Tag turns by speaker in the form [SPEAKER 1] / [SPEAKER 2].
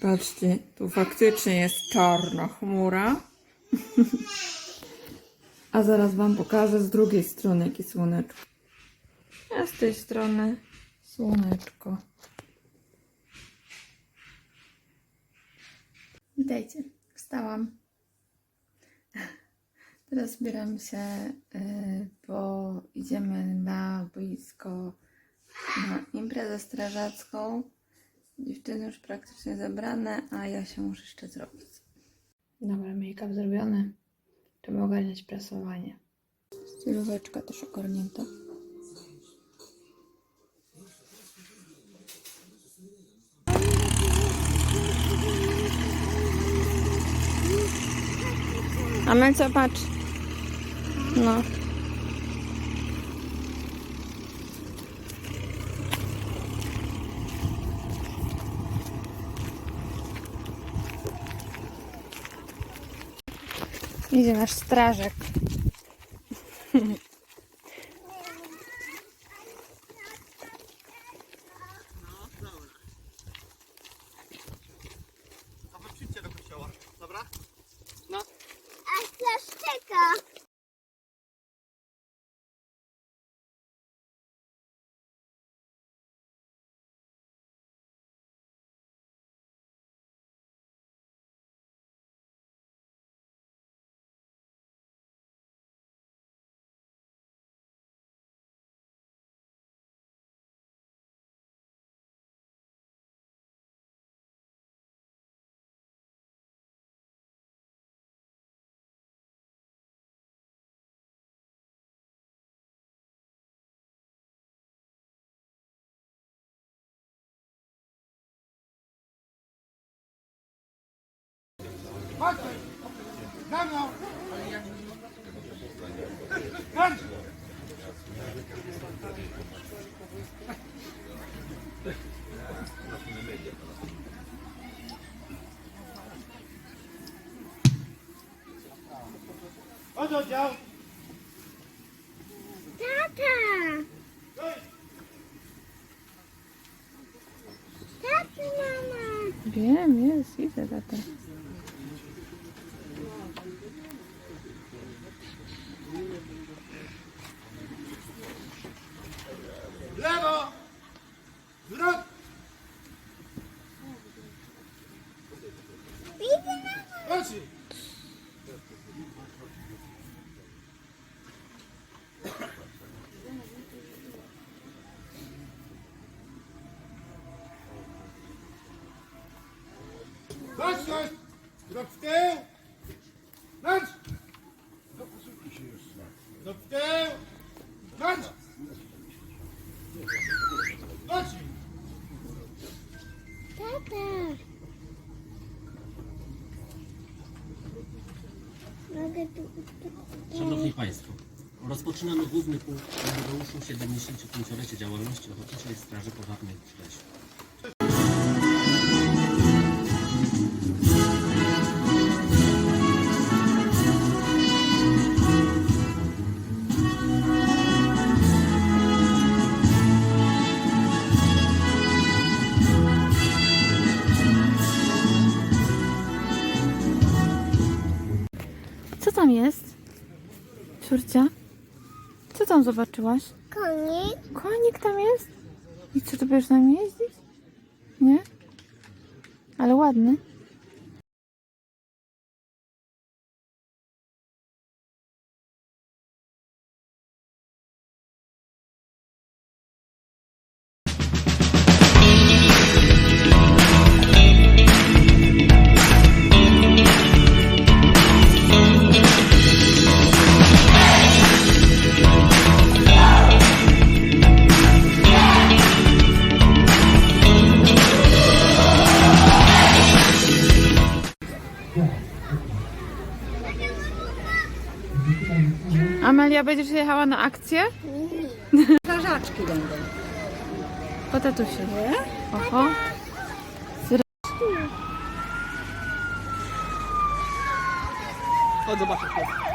[SPEAKER 1] Patrzcie, tu faktycznie jest czarna chmura. A zaraz Wam pokażę z drugiej strony, jakie słoneczko. A z tej strony słoneczko. Witajcie, wstałam. Teraz zbieram się, y, bo idziemy na boisko na imprezę strażacką. Dziewczyny już praktycznie zebrane, a ja się muszę jeszcze zrobić. Dobra, make-up zrobiony. Trzeba ogarniać prasowanie. Stylóweczka też ogarnięta. A my co patrz? No.
[SPEAKER 2] Видите, наш
[SPEAKER 3] стражик. Ok. Não, não. Vamos. Ô,
[SPEAKER 2] Tata. Tata, mamãe.
[SPEAKER 1] Bien, bien, sí, Tata.
[SPEAKER 3] Lewo!
[SPEAKER 2] Widzę mama.
[SPEAKER 3] Chodź! Chodź! Krok w tył! Chodź! Krok w tył!
[SPEAKER 4] Szanowni Państwo, rozpoczynamy główny punkt jubileuszu 75-lecia działalności Ochotniczej Straży Pożarnej w Ślesiu.
[SPEAKER 1] Tam jest? Córcia? Co tam zobaczyłaś?
[SPEAKER 2] Konik.
[SPEAKER 1] Konik tam jest? I co, ty będziesz na jeździć? Nie? Ale ładny. Amelia, będziesz jechała na akcję?
[SPEAKER 5] Strażaczki będą.
[SPEAKER 1] Po tatusiu. Oho.
[SPEAKER 3] Chodź zobaczyć.